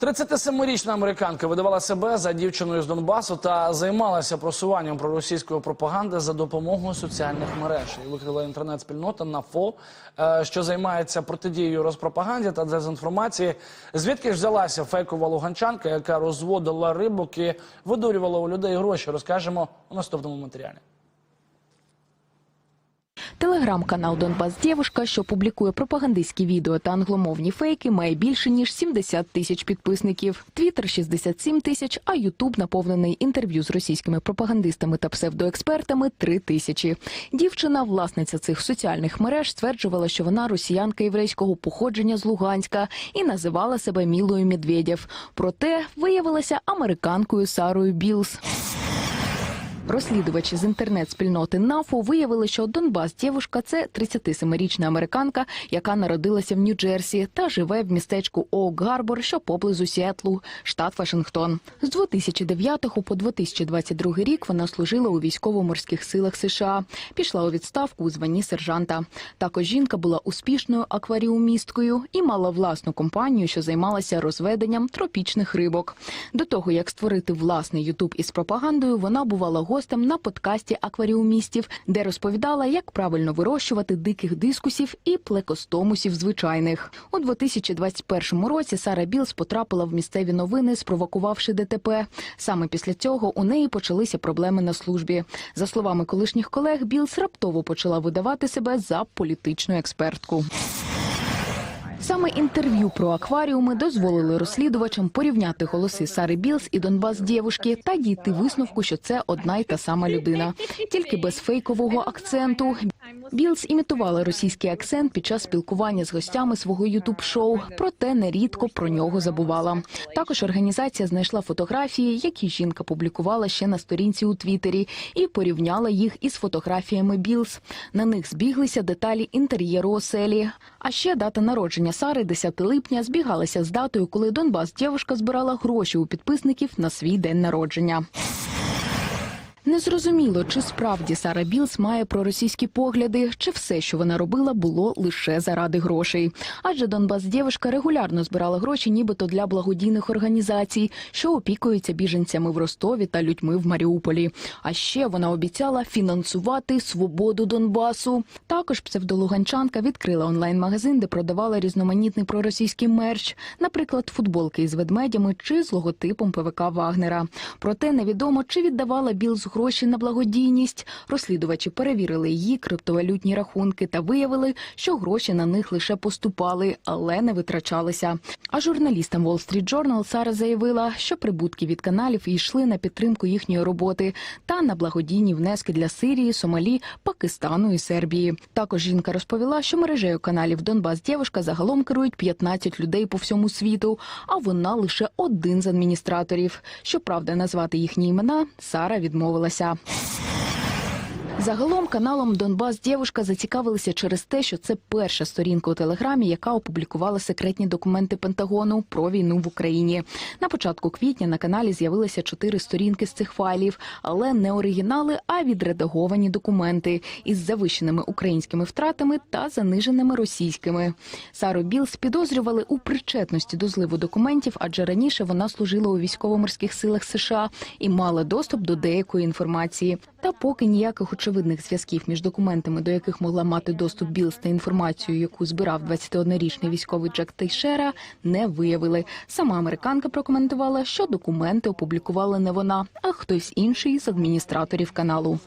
37-річна американка видавала себе за дівчиною з Донбасу та займалася просуванням проросійської пропаганди за допомогою соціальних мереж. І викрила інтернет-спільнота НАФО, е, що займається протидією розпропаганді та дезінформації. Звідки ж взялася фейкова луганчанка, яка розводила рибок і видурювала у людей гроші? Розкажемо у наступному матеріалі. Телеграм-канал Донбас Дєвушка, що публікує пропагандистські відео та англомовні фейки, має більше ніж 70 тисяч підписників. Твіттер – 67 тисяч, а Ютуб, наповнений інтерв'ю з російськими пропагандистами та псевдоекспертами – 3 тисячі. Дівчина, власниця цих соціальних мереж, стверджувала, що вона росіянка єврейського походження з Луганська і називала себе Мілою Медведєв. Проте виявилася американкою Сарою Білс. Розслідувачі з інтернет-спільноти НАФО виявили, що Донбас Дєвушка – це 37-річна американка, яка народилася в Нью-Джерсі та живе в містечку Оук-Гарбор, що поблизу Сіетлу, штат Вашингтон. З 2009 по 2022 рік вона служила у військово-морських силах США. Пішла у відставку у званні сержанта. Також жінка була успішною акваріумісткою і мала власну компанію, що займалася розведенням тропічних рибок. До того як створити власний Ютуб із пропагандою, вона бувала гостем на подкасті акваріумістів, де розповідала, як правильно вирощувати диких дискусів і плекостомусів звичайних. У 2021 році Сара Білс потрапила в місцеві новини, спровокувавши ДТП. Саме після цього у неї почалися проблеми на службі. За словами колишніх колег, Білс раптово почала видавати себе за політичну експертку. Саме інтерв'ю про акваріуми дозволили розслідувачам порівняти голоси Сари Білс і Донбас Дєвушки та дійти висновку, що це одна й та сама людина, тільки без фейкового акценту. Білс імітувала російський акцент під час спілкування з гостями свого ютуб-шоу, проте нерідко про нього забувала. Також організація знайшла фотографії, які жінка публікувала ще на сторінці у Твіттері, і порівняла їх із фотографіями Білс. На них збіглися деталі інтер'єру оселі. А ще дата народження Сари 10 липня збігалася з датою, коли Донбас дівчинка збирала гроші у підписників на свій день народження. Незрозуміло, чи справді Сара Білс має проросійські погляди, чи все, що вона робила, було лише заради грошей. Адже Донбас дівчинка регулярно збирала гроші, нібито для благодійних організацій, що опікуються біженцями в Ростові та людьми в Маріуполі. А ще вона обіцяла фінансувати свободу Донбасу. Також псевдолуганчанка відкрила онлайн-магазин, де продавала різноманітний проросійський мерч, наприклад, футболки із ведмедями чи з логотипом ПВК Вагнера. Проте невідомо, чи віддавала Білс гроші на благодійність. Розслідувачі перевірили її криптовалютні рахунки та виявили, що гроші на них лише поступали, але не витрачалися. А журналістам Wall Street Journal Сара заявила, що прибутки від каналів йшли на підтримку їхньої роботи та на благодійні внески для Сирії, Сомалі, Пакистану і Сербії. Також жінка розповіла, що мережею каналів Донбас Дєвушка загалом керують 15 людей по всьому світу, а вона лише один з адміністраторів. Щоправда, назвати їхні імена Сара відмовилася. Загалом каналом Донбас Дєвушка зацікавилися через те, що це перша сторінка у телеграмі, яка опублікувала секретні документи Пентагону про війну в Україні. На початку квітня на каналі з'явилися чотири сторінки з цих файлів, але не оригінали, а відредаговані документи із завищеними українськими втратами та заниженими російськими. Сару Білс підозрювали у причетності до зливу документів, адже раніше вона служила у військово-морських силах США і мала доступ до деякої інформації. Та поки ніяких очевидних зв'язків між документами, до яких могла мати доступ Білс та інформацією, яку збирав 21-річний військовий Джек Тейшера, не виявили. Сама американка прокоментувала, що документи опублікувала не вона, а хтось інший з адміністраторів каналу.